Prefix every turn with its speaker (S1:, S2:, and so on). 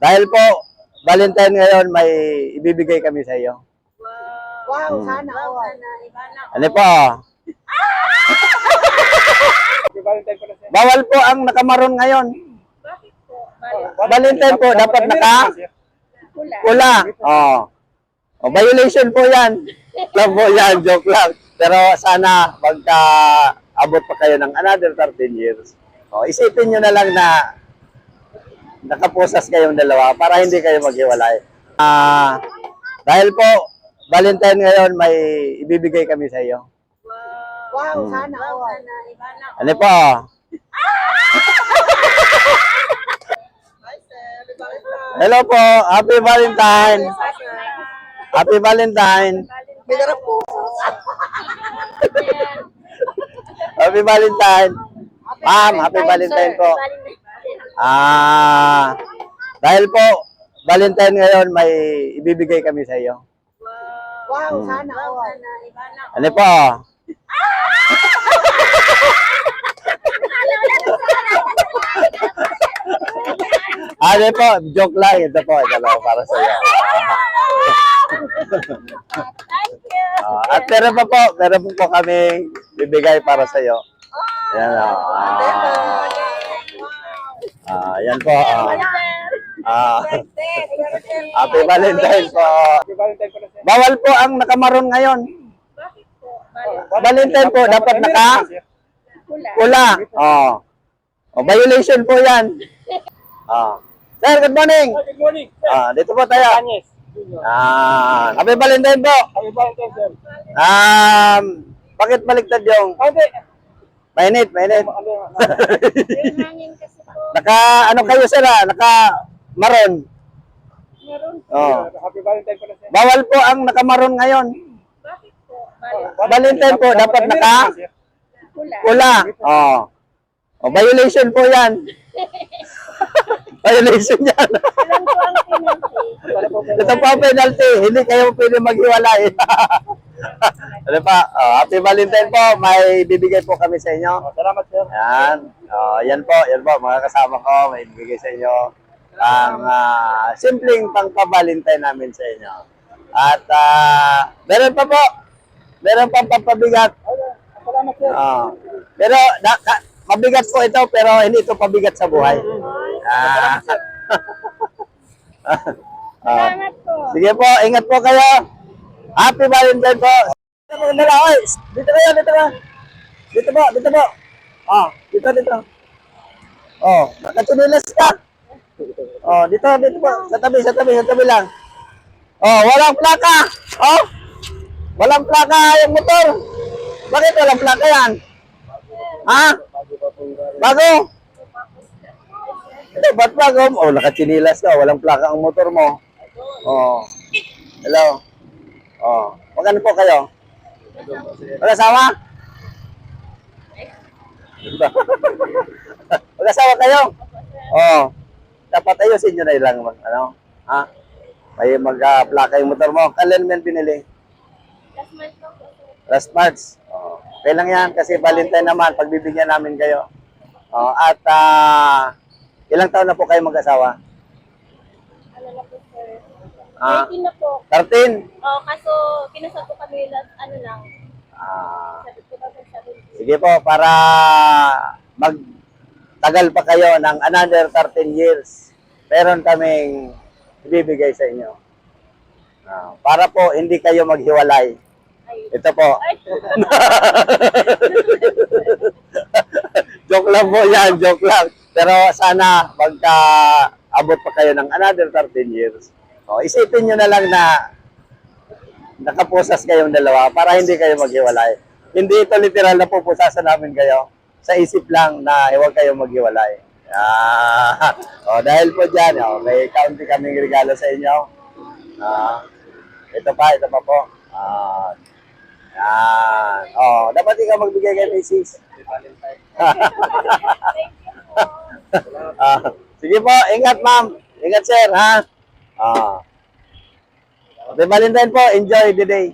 S1: Dahil po, Valentine ngayon, may ibibigay kami sa iyo.
S2: Wow,
S1: Hmm.
S2: sana all.
S1: Ano po? Bawal po ang nakamaroon ngayon. Valentine po, dapat naka pula. Oh. oh violation po yan. Lang po yan, joke lang. Pero sana pagka abot pa kayo ng another 13 years, oh, isipin nyo na lang na nakapusas kayong dalawa para hindi kayo maghiwalay. Ah, dahil po, Valentine ngayon, may ibibigay kami sa iyo.
S2: Wow,
S1: Hmm.
S2: sana all.
S1: Ano po? Hello po, Happy Valentine. Happy Valentine.
S2: Bigarap po.
S1: Happy Valentine. Ma'am, Happy Valentine po. Ah, dahil po, Valentine ngayon, may ibibigay kami sa iyo.
S2: Wow,
S1: Hmm.
S2: sana all.
S1: Ano po? Ano po, joke lang. Ito po, ito po, para sa iyo.
S3: Thank you.
S1: Ah, at meron pa po, meron po po kami bibigay para sa iyo. Yan o. Ah, ah, yan po. ah. Ah, happy Valentine po. Bawal po ang nakamaroon ngayon. Valentine po, dapat naka pula. Oh. oh violation po yan. Ah. Sir, good morning.
S4: Good morning.
S1: Ah, dito po tayo. Ah, happy Valentine po.
S4: Happy Valentine's Day.
S1: Um, bakit baliktad yung
S4: Ate,
S1: mainit, mainit?
S4: ano yan?
S3: Yung hangin kasi po.
S1: Naka, ano kayo sir ah? Naka maroon.
S3: Meron.
S1: Oh.
S4: Happy Valentine's po na siya.
S1: Bawal po ang nakamaroon ngayon.
S3: Bakit po?
S1: Valentine po, dapat naka
S3: Pula.
S1: pula. Oh. oh violation po yan. violation yan.
S3: Ilan po ang penalty?
S1: Ito po ang penalty. Hindi kayo pwede maghiwalay. ano pa? Oh, happy Valentine po. May bibigay po kami sa inyo.
S4: Salamat sir.
S1: Yan. Oh, yan po, yan po mga kasama ko, may bigay sa inyo ang ah, simpleng pangpa-Valentine namin sa inyo. At ah, meron pa po. Meron pa pampabigat.
S4: Salamat sir.
S1: Ah. pero da, ka, mabigat po ito pero hindi ito pabigat sa buhay. Ah. Ah.
S3: Salamat po.
S1: Sige po, ingat po kayo. Happy Valentine po. Dito po, dito, oy. Dito kayo, dito ka. Dito po, dito po. Oh, dito, dito. Oh, nakatunilas ka. Oh, dito, dito po. Sa tabi, sa tabi, sa tabi lang. Oh, walang plaka. Oh, walang plaka yung motor. Bakit walang plaka yan? Ha? Bago? Hindi, ba't bago? Oh, nakachinilas ka. Walang plaka ang motor mo. Oh. Hello. Oh. Magkano po kayo? Mag-asawa? Mag-asawa kayo? Oh. Dapat ayusin nyo na lang. mag- Ano? Ha? May mag-plaka yung motor mo. Kailan mo yan binili?
S3: Last month po.
S1: Last March. Oh. Okay lang yan kasi Valentine naman. Pagbibigyan namin kayo. Oh. At ah, ilang taon na po kayo mag-asawa?
S3: Ano na po sir?
S1: Ah.
S3: 19 na po.
S1: 13?
S3: Oh, kaso kinasal po kami last ano lang.
S1: Ah.
S3: Ko
S1: Sige po, para magtagal pa kayo ng another 13 years, meron kaming ibibigay sa inyo. Ah, para po hindi kayo maghiwalay.
S3: Ay.
S1: Ito po. Joke lang po yan, joke lang. Pero sana magka abot pa kayo ng another 13 years. O, isipin nyo na lang na nakapusas kayong dalawa para hindi kayo maghiwalay. Hindi ito literal na pupusasan namin kayo. Sa isip lang na huwag kayong maghiwalay. Ah, o, dahil po dyan, o, may kaunti kaming regalo sa inyo. Ah, ito pa, ito pa po. Ah, yan. Oh, dapat ikaw magbigay kay Macy's. ah, sige po, ingat ma'am. Ingat sir, ha? Ah. Happy Valentine po. Enjoy the day.